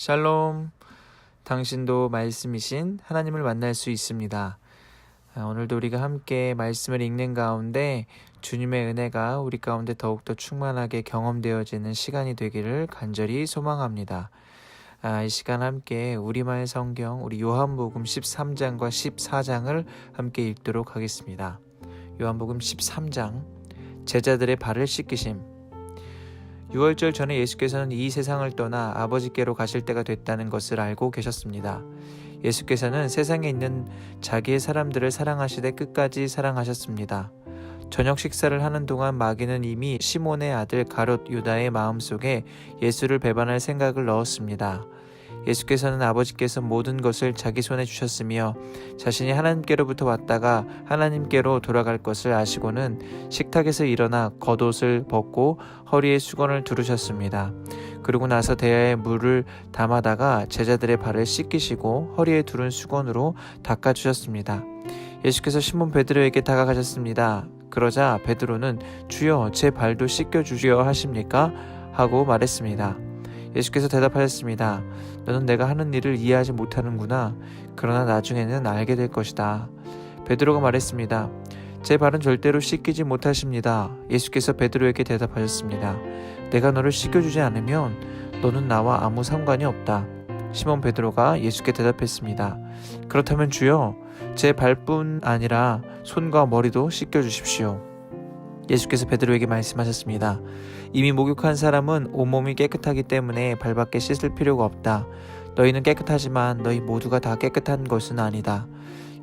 샬롬. 당신도 말씀이신 하나님을 만날 수 있습니다. 아, 오늘도 우리가 함께 말씀을 읽는 가운데 주님의 은혜가 우리 가운데 더욱더 충만하게 경험되어지는 시간이 되기를 간절히 소망합니다. 아, 이 시간 함께 우리말 성경, 우리 요한복음 13장과 14장을 함께 읽도록 하겠습니다. 요한복음 13장, 제자들의 발을 씻기심. 6월절 전에 예수께서는 이 세상을 떠나 아버지께로 가실 때가 됐다는 것을 알고 계셨습니다. 예수께서는 세상에 있는 자기의 사람들을 사랑하시되 끝까지 사랑하셨습니다. 저녁 식사를 하는 동안 마귀는 이미 시몬의 아들 가롯 유다의 마음속에 예수를 배반할 생각을 넣었습니다. 예수께서는 아버지께서 모든 것을 자기 손에 주셨으며 자신이 하나님께로부터 왔다가 하나님께로 돌아갈 것을 아시고는 식탁에서 일어나 겉옷을 벗고 허리에 수건을 두르셨습니다. 그러고 나서 대야에 물을 담아다가 제자들의 발을 씻기시고 허리에 두른 수건으로 닦아 주셨습니다. 예수께서 시몬 베드로에게 다가가셨습니다. 그러자 베드로는 주여 제 발도 씻겨 주시어 하십니까? 하고 말했습니다. 예수께서 대답하셨습니다. 너는 내가 하는 일을 이해하지 못하는구나. 그러나 나중에는 알게 될 것이다. 베드로가 말했습니다. 제 발은 절대로 씻기지 못하십니다. 예수께서 베드로에게 대답하셨습니다. 내가 너를 씻겨주지 않으면 너는 나와 아무 상관이 없다. 시몬 베드로가 예수께 대답했습니다. 그렇다면 주여, 제 발뿐 아니라 손과 머리도 씻겨 주십시오. 예수께서 베드로에게 말씀하셨습니다. 이미 목욕한 사람은 온몸이 깨끗하기 때문에 발밖에 씻을 필요가 없다. 너희는 깨끗하지만 너희 모두가 다 깨끗한 것은 아니다.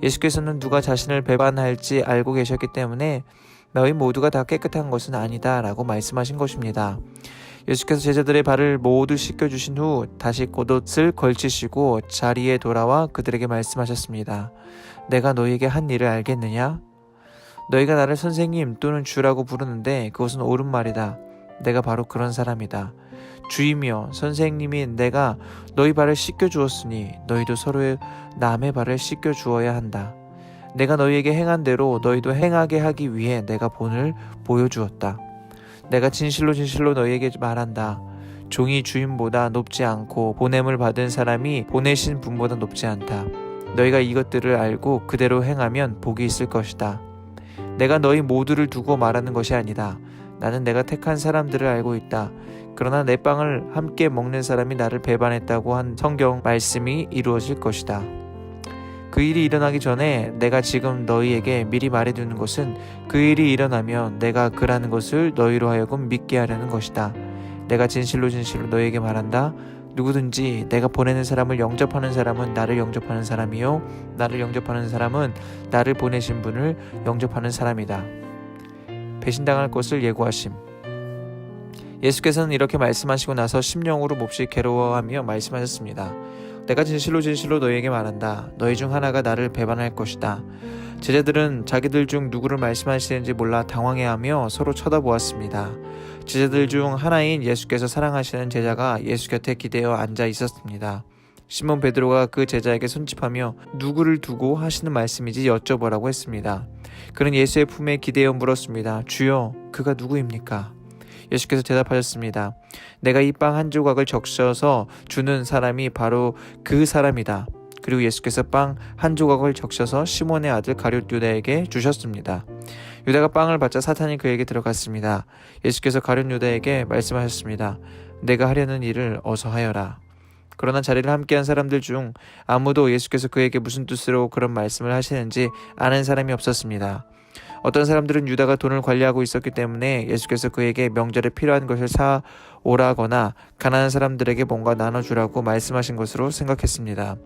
예수께서는 누가 자신을 배반할지 알고 계셨기 때문에 너희 모두가 다 깨끗한 것은 아니다 라고 말씀하신 것입니다. 예수께서 제자들의 발을 모두 씻겨주신 후 다시 겉옷을 걸치시고 자리에 돌아와 그들에게 말씀하셨습니다. 내가 너희에게 한 일을 알겠느냐? 너희가 나를 선생님 또는 주라고 부르는데 그것은 옳은 말이다. 내가 바로 그런 사람이다. 주이며 선생님인 내가 너희 발을 씻겨 주었으니 너희도 서로의 남의 발을 씻겨 주어야 한다. 내가 너희에게 행한 대로 너희도 행하게 하기 위해 내가 본을 보여주었다. 내가 진실로 진실로 너희에게 말한다. 종이 주인보다 높지 않고 보냄을 받은 사람이 보내신 분보다 높지 않다. 너희가 이것들을 알고 그대로 행하면 복이 있을 것이다. 내가 너희 모두를 두고 말하는 것이 아니다. 나는 내가 택한 사람들을 알고 있다. 그러나 내 빵을 함께 먹는 사람이 나를 배반했다고 한 성경 말씀이 이루어질 것이다. 그 일이 일어나기 전에 내가 지금 너희에게 미리 말해두는 것은 그 일이 일어나면 내가 그라는 것을 너희로 하여금 믿게 하려는 것이다. 내가 진실로 진실로 너희에게 말한다. 누구든지 내가 보내는 사람을 영접하는 사람은 나를 영접하는 사람이요. 나를 영접하는 사람은 나를 보내신 분을 영접하는 사람이다. 배신당할 것을 예고하심. 예수께서는 이렇게 말씀하시고 나서 심령으로 몹시 괴로워하며 말씀하셨습니다. 내가 진실로 진실로 너희에게 말한다. 너희 중 하나가 나를 배반할 것이다. 제자들은 자기들 중 누구를 말씀하시는지 몰라 당황해하며 서로 쳐다보았습니다. 제자들 중 하나인 예수께서 사랑하시는 제자가 예수 곁에 기대어 앉아 있었습니다. 시몬 베드로가 그 제자에게 손짓하며 누구를 두고 하시는 말씀인지 여쭤보라고 했습니다. 그는 예수의 품에 기대어 물었습니다. 주여, 그가 누구입니까? 예수께서 대답하셨습니다. 내가 이 빵 한 조각을 적셔서 주는 사람이 바로 그 사람이다. 그리고 예수께서 빵 한 조각을 적셔서 시몬의 아들 가룟 유다에게 주셨습니다. 유다가 빵을 받자 사탄이 그에게 들어갔습니다. 예수께서 가룟 유다에게 말씀하셨습니다. 내가 하려는 일을 어서 하여라. 그러나 자리를 함께한 사람들 중 아무도 예수께서 그에게 무슨 뜻으로 그런 말씀을 하시는지 아는 사람이 없었습니다. 어떤 사람들은 유다가 돈을 관리하고 있었기 때문에 예수께서 그에게 명절에 필요한 것을 사 오라거나 가난한 사람들에게 뭔가 나눠주라고 말씀하신 것으로 생각했습니다.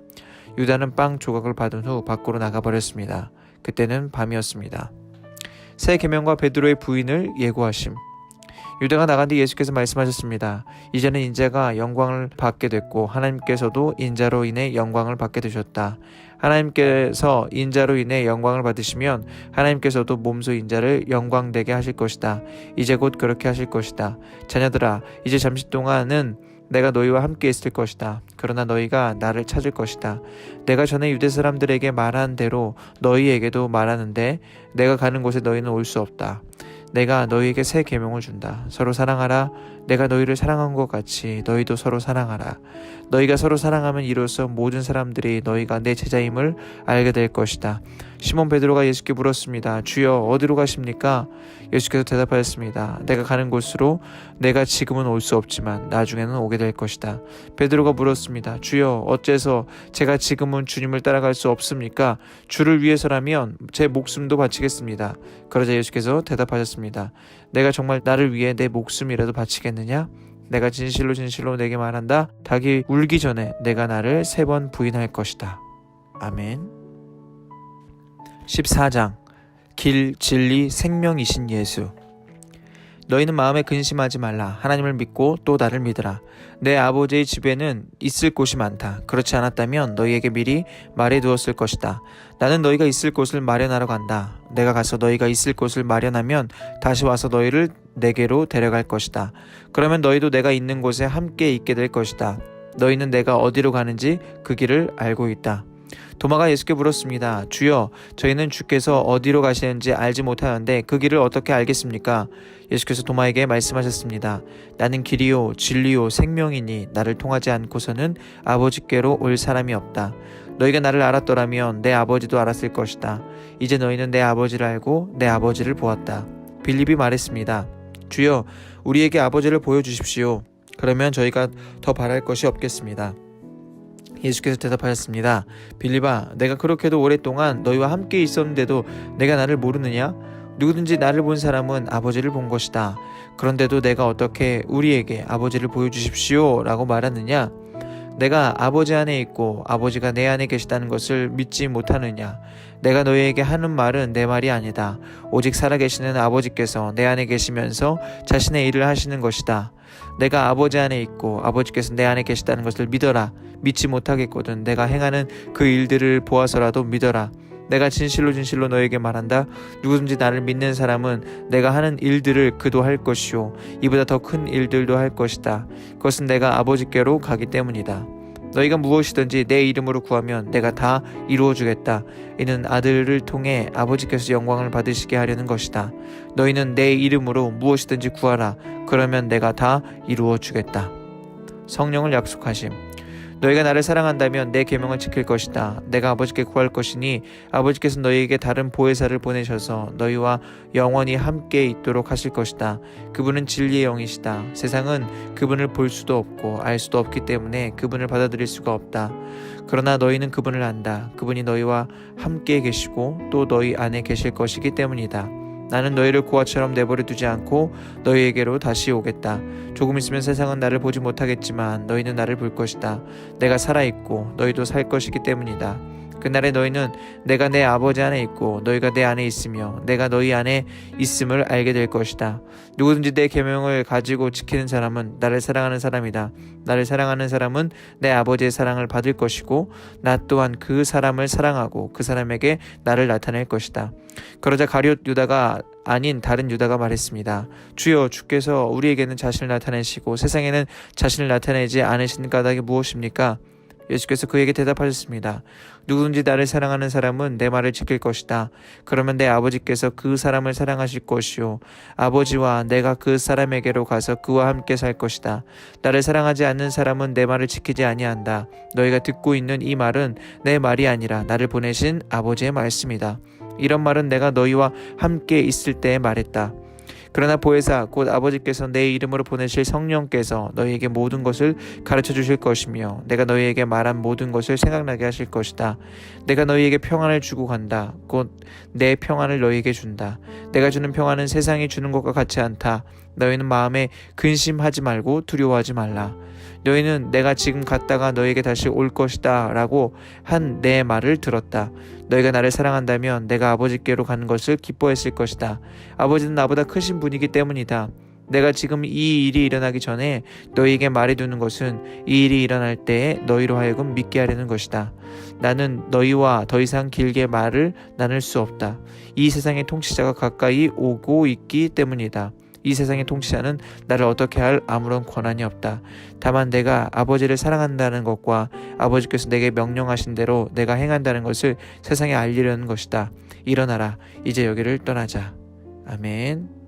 유다는 빵 조각을 받은 후 밖으로 나가버렸습니다. 그때는 밤이었습니다. 새 계명과 베드로의 부인을 예고하심. 유다가 나간 뒤 예수께서 말씀하셨습니다. 이제는 인자가 영광을 받게 됐고 하나님께서도 인자로 인해 영광을 받게 되셨다. 하나님께서 인자로 인해 영광을 받으시면 하나님께서도 몸소 인자를 영광되게 하실 것이다. 이제 곧 그렇게 하실 것이다. 자녀들아, 이제 잠시 동안은 내가 너희와 함께 있을 것이다. 그러나 너희가 나를 찾을 것이다. 내가 전에 유대 사람들에게 말한 대로 너희에게도 말하는데 내가 가는 곳에 너희는 올 수 없다. 내가 너희에게 새 계명을 준다. 서로 사랑하라. 내가 너희를 사랑한 것 같이 너희도 서로 사랑하라. 너희가 서로 사랑하면 이로써 모든 사람들이 너희가 내 제자임을 알게 될 것이다. 시몬 베드로가 예수께 물었습니다. 주여 어디로 가십니까? 예수께서 대답하였습니다. 내가 가는 곳으로 내가 지금은 올 수 없지만 나중에는 오게 될 것이다. 베드로가 물었습니다. 주여 어째서 제가 지금은 주님을 따라갈 수 없습니까? 주를 위해서라면 제 목숨도 바치겠습니다. 그러자 예수께서 대답하셨습니다. 내가 정말 나를 위해 내 목숨이라도 바치겠 느냐? 내가 진실로 진실로 내게 말한다. 닭이 울기 전에 내가 나를 세 번 부인할 것이다. 아멘. 14장 길, 진리, 생명이신 예수 너희는 마음에 근심하지 말라. 하나님을 믿고 또 나를 믿으라. 내 아버지의 집에는 있을 곳이 많다. 그렇지 않았다면 너희에게 미리 말해 두었을 것이다. 나는 너희가 있을 곳을 마련하러 간다. 내가 가서 너희가 있을 곳을 마련하면 다시 와서 너희를 내게로 데려갈 것이다. 그러면 너희도 내가 있는 곳에 함께 있게 될 것이다. 너희는 내가 어디로 가는지 그 길을 알고 있다. 도마가 예수께 물었습니다. 주여, 저희는 주께서 어디로 가시는지 알지 못하는데 그 길을 어떻게 알겠습니까? 예수께서 도마에게 말씀하셨습니다. 나는 길이요, 진리요, 생명이니 나를 통하지 않고서는 아버지께로 올 사람이 없다. 너희가 나를 알았더라면 내 아버지도 알았을 것이다. 이제 너희는 내 아버지를 알고 내 아버지를 보았다. 빌립이 말했습니다. 주여, 우리에게 아버지를 보여주십시오. 그러면 저희가 더 바랄 것이 없겠습니다. 예수께서 대답하셨습니다. 빌리바, 내가 그렇게도 오랫동안 너희와 함께 있었는데도 내가 나를 모르느냐? 누구든지 나를 본 사람은 아버지를 본 것이다. 그런데도 내가 어떻게 우리에게 아버지를 보여주십시오 라고 말하느냐? 내가 아버지 안에 있고 아버지가 내 안에 계시다는 것을 믿지 못하느냐? 내가 너희에게 하는 말은 내 말이 아니다. 오직 살아계시는 아버지께서 내 안에 계시면서 자신의 일을 하시는 것이다. 내가 아버지 안에 있고 아버지께서 내 안에 계시다는 것을 믿어라. 믿지 못하겠거든. 내가 행하는 그 일들을 보아서라도 믿어라. 내가 진실로 진실로 너에게 말한다. 누구든지 나를 믿는 사람은 내가 하는 일들을 그도 할 것이요. 이보다 더 큰 일들도 할 것이다. 그것은 내가 아버지께로 가기 때문이다. 너희가 무엇이든지 내 이름으로 구하면 내가 다 이루어 주겠다. 이는 아들을 통해 아버지께서 영광을 받으시게 하려는 것이다. 너희는 내 이름으로 무엇이든지 구하라. 그러면 내가 다 이루어 주겠다. 성령을 약속하심. 너희가 나를 사랑한다면 내 계명을 지킬 것이다. 내가 아버지께 구할 것이니 아버지께서 너희에게 다른 보혜사를 보내셔서 너희와 영원히 함께 있도록 하실 것이다. 그분은 진리의 영이시다. 세상은 그분을 볼 수도 없고 알 수도 없기 때문에 그분을 받아들일 수가 없다. 그러나 너희는 그분을 안다. 그분이 너희와 함께 계시고 또 너희 안에 계실 것이기 때문이다. 나는 너희를 고아처럼 내버려 두지 않고 너희에게로 다시 오겠다. 조금 있으면 세상은 나를 보지 못하겠지만 너희는 나를 볼 것이다. 내가 살아있고 너희도 살 것이기 때문이다. 그날에 너희는 내가 내 아버지 안에 있고 너희가 내 안에 있으며 내가 너희 안에 있음을 알게 될 것이다. 누구든지 내 계명을 가지고 지키는 사람은 나를 사랑하는 사람이다. 나를 사랑하는 사람은 내 아버지의 사랑을 받을 것이고 나 또한 그 사람을 사랑하고 그 사람에게 나를 나타낼 것이다. 그러자 가룟 유다가 아닌 다른 유다가 말했습니다. 주여 주께서 우리에게는 자신을 나타내시고 세상에는 자신을 나타내지 않으신 까닭이 무엇입니까? 예수께서 그에게 대답하셨습니다. 누구든지 나를 사랑하는 사람은 내 말을 지킬 것이다. 그러면 내 아버지께서 그 사람을 사랑하실 것이요. 아버지와 내가 그 사람에게로 가서 그와 함께 살 것이다. 나를 사랑하지 않는 사람은 내 말을 지키지 아니한다. 너희가 듣고 있는 이 말은 내 말이 아니라 나를 보내신 아버지의 말씀이다. 이런 말은 내가 너희와 함께 있을 때에 말했다. 그러나 보혜사 곧 아버지께서 내 이름으로 보내실 성령께서 너희에게 모든 것을 가르쳐 주실 것이며 내가 너희에게 말한 모든 것을 생각나게 하실 것이다. 내가 너희에게 평안을 주고 간다. 곧 내 평안을 너희에게 준다. 내가 주는 평안은 세상이 주는 것과 같지 않다. 너희는 마음에 근심하지 말고 두려워하지 말라. 너희는 내가 지금 갔다가 너에게 다시 올 것이다 라고 한 내 말을 들었다. 너희가 나를 사랑한다면 내가 아버지께로 가는 것을 기뻐했을 것이다. 아버지는 나보다 크신 분이기 때문이다. 내가 지금 이 일이 일어나기 전에 너희에게 말해두는 것은 이 일이 일어날 때에 너희로 하여금 믿게 하려는 것이다. 나는 너희와 더 이상 길게 말을 나눌 수 없다. 이 세상의 통치자가 가까이 오고 있기 때문이다. 이 세상의 통치자는 나를 어떻게 할 아무런 권한이 없다. 다만 내가 아버지를 사랑한다는 것과 아버지께서 내게 명령하신 대로 내가 행한다는 것을 세상에 알리려는 것이다. 일어나라. 이제 여기를 떠나자. 아멘.